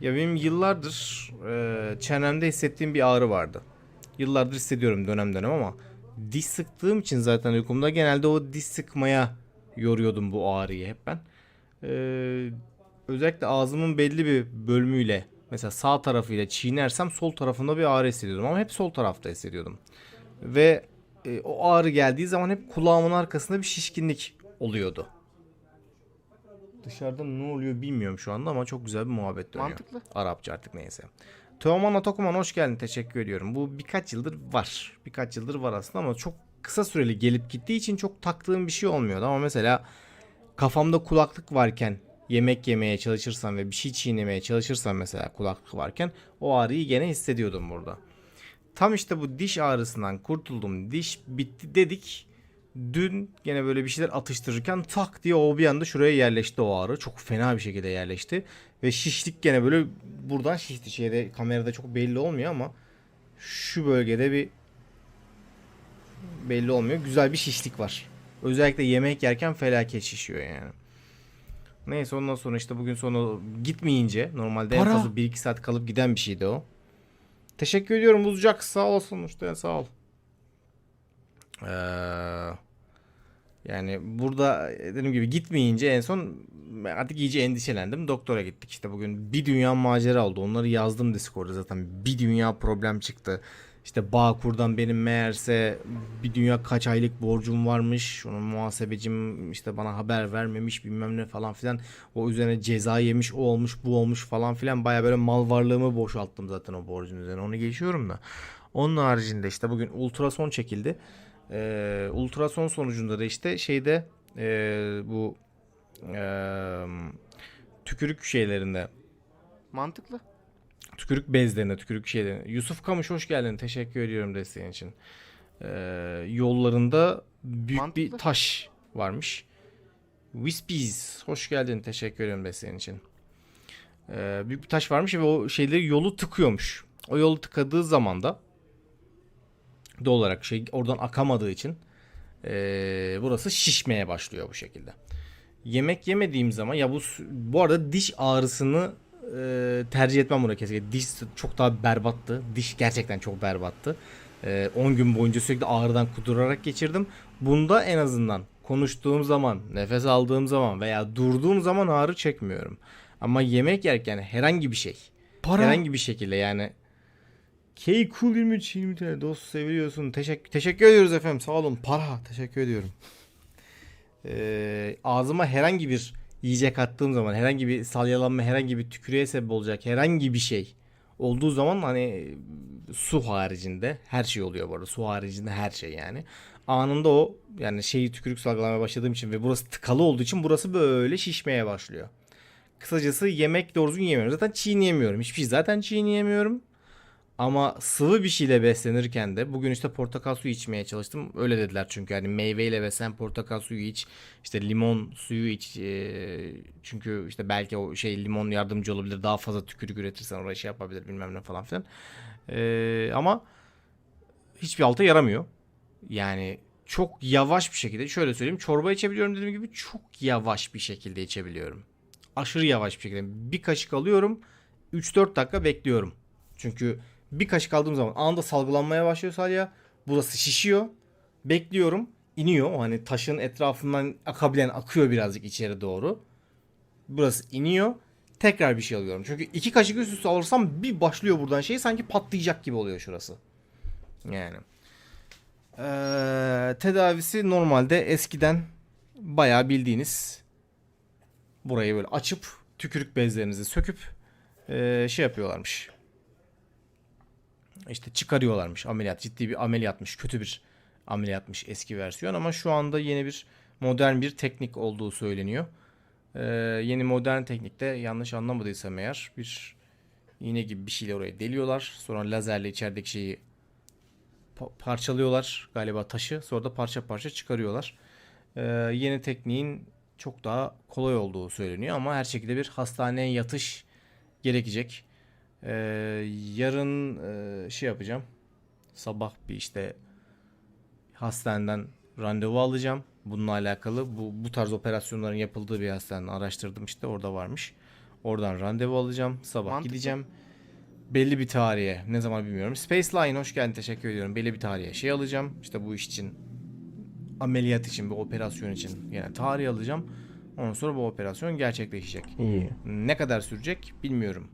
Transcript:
Ya benim yıllardır e, çenemde hissettiğim bir ağrı vardı. Yıllardır hissediyorum dönem dönem ama diş sıktığım için zaten uykumda genelde o diş sıkmaya yoruyordum bu ağrıyı hep ben. E, özellikle ağzımın belli bir bölümüyle mesela sağ tarafıyla çiğnersem sol tarafında bir ağrı hissediyordum ama hep sol tarafta hissediyordum. Ve e, o ağrı geldiği zaman hep kulağımın arkasında bir şişkinlik oluyordu. Dışarıda ne oluyor bilmiyorum şu anda ama çok güzel bir muhabbet dönüyor. Mantıklı. Arapça artık neyse. Teoman Atakuman hoş geldin. Teşekkür ediyorum. Bu birkaç yıldır var. Birkaç yıldır var aslında ama çok kısa süreli gelip gittiği için çok taktığım bir şey olmuyordu. Ama mesela kafamda kulaklık varken yemek yemeye çalışırsam ve bir şey çiğnemeye çalışırsam mesela kulaklık varken o ağrıyı gene hissediyordum burada. Tam işte bu diş ağrısından kurtuldum. Diş bitti dedik. Dün gene böyle bir şeyler atıştırırken tak diye o bir anda şuraya yerleşti o ağrı. Çok fena bir şekilde yerleşti. Ve şişlik gene böyle buradan şişti. Şeyde kamerada çok belli olmuyor ama şu bölgede bir belli olmuyor. Güzel bir şişlik var. Özellikle yemek yerken felaket şişiyor yani. Neyse ondan sonra işte bugün sonra gitmeyince normalde en Para. fazla 1-2 saat kalıp giden bir şeydi o. Teşekkür ediyorum Buzcak. Sağ olsun işte sağ ol. Ee, yani burada dediğim gibi gitmeyince en son artık iyice endişelendim. Doktora gittik işte bugün bir dünya macera oldu. Onları yazdım Discord'da zaten. Bir dünya problem çıktı. İşte Bağkur'dan benim meğerse bir dünya kaç aylık borcum varmış. Onun muhasebecim işte bana haber vermemiş bilmem ne falan filan. O üzerine ceza yemiş o olmuş bu olmuş falan filan. Baya böyle mal varlığımı boşalttım zaten o borcun üzerine. Onu geçiyorum da. Onun haricinde işte bugün ultrason çekildi. Ee, ultrason sonucunda da işte şeyde ee, bu ee, tükürük şeylerinde Mantıklı. tükürük bezlerine, tükürük şeylerine. Yusuf Kamış hoş geldin. Teşekkür ediyorum desteğin için. Ee, yollarında büyük bir Mantıklı. taş varmış. Wispies hoş geldin. Teşekkür ediyorum desteğin için. Ee, büyük bir taş varmış ve o şeyleri yolu tıkıyormuş. O yolu tıkadığı zaman da doğal olarak şey oradan akamadığı için ee, burası şişmeye başlıyor bu şekilde. Yemek yemediğim zaman ya bu bu arada diş ağrısını e, tercih etmem buna kesinlikle. Diş çok daha berbattı. Diş gerçekten çok berbattı. E, 10 gün boyunca sürekli ağrıdan kudurarak geçirdim. Bunda en azından konuştuğum zaman, nefes aldığım zaman veya durduğum zaman ağrı çekmiyorum. Ama yemek yerken herhangi bir şey, Para. herhangi bir şekilde yani K Cool 23 20 tane dost seviyorsun. Teşekkür teşekkür ediyoruz efendim. Sağ olun. Para. Teşekkür ediyorum. Ee, ağzıma herhangi bir yiyecek attığım zaman herhangi bir salyalanma, herhangi bir tükürüğe sebep olacak herhangi bir şey olduğu zaman hani su haricinde her şey oluyor bu arada. Su haricinde her şey yani. Anında o yani şeyi tükürük salgılamaya başladığım için ve burası tıkalı olduğu için burası böyle şişmeye başlıyor. Kısacası yemek doğru düzgün yemiyorum. Zaten çiğneyemiyorum. Hiçbir şey zaten çiğneyemiyorum. Ama sıvı bir şeyle beslenirken de bugün işte portakal suyu içmeye çalıştım. Öyle dediler çünkü hani meyveyle beslen portakal suyu iç, işte limon suyu iç. Ee, çünkü işte belki o şey limon yardımcı olabilir. Daha fazla tükürük üretirsen oraya şey yapabilir bilmem ne falan filan. Ee, ama hiçbir alta yaramıyor. Yani çok yavaş bir şekilde şöyle söyleyeyim çorba içebiliyorum dediğim gibi çok yavaş bir şekilde içebiliyorum. Aşırı yavaş bir şekilde. Bir kaşık alıyorum 3-4 dakika bekliyorum. Çünkü bir kaşık aldığım zaman anında salgılanmaya başlıyor salya. Burası şişiyor. Bekliyorum. iniyor. O hani taşın etrafından akabilen akıyor birazcık içeri doğru. Burası iniyor. Tekrar bir şey alıyorum. Çünkü iki kaşık üst üste alırsam bir başlıyor buradan şey sanki patlayacak gibi oluyor şurası. Yani. Ee, tedavisi normalde eskiden bayağı bildiğiniz burayı böyle açıp tükürük bezlerinizi söküp ee, şey yapıyorlarmış işte çıkarıyorlarmış ameliyat. Ciddi bir ameliyatmış. Kötü bir ameliyatmış eski versiyon ama şu anda yeni bir modern bir teknik olduğu söyleniyor. Ee, yeni modern teknikte yanlış anlamadıysam eğer bir iğne gibi bir şeyle oraya deliyorlar. Sonra lazerle içerideki şeyi pa- parçalıyorlar galiba taşı. Sonra da parça parça çıkarıyorlar. Ee, yeni tekniğin çok daha kolay olduğu söyleniyor ama her şekilde bir hastaneye yatış gerekecek. Ee, yarın e, şey yapacağım. Sabah bir işte hastaneden randevu alacağım. Bununla alakalı bu, bu tarz operasyonların yapıldığı bir hastaneden araştırdım işte orada varmış. Oradan randevu alacağım. Sabah Mantıklı. gideceğim. Belli bir tarihe. Ne zaman bilmiyorum. Space Line hoş geldin. Teşekkür ediyorum. Belli bir tarihe şey alacağım. İşte bu iş için ameliyat için, bir operasyon için yani tarih alacağım. Ondan sonra bu operasyon gerçekleşecek. İyi. Ne kadar sürecek bilmiyorum.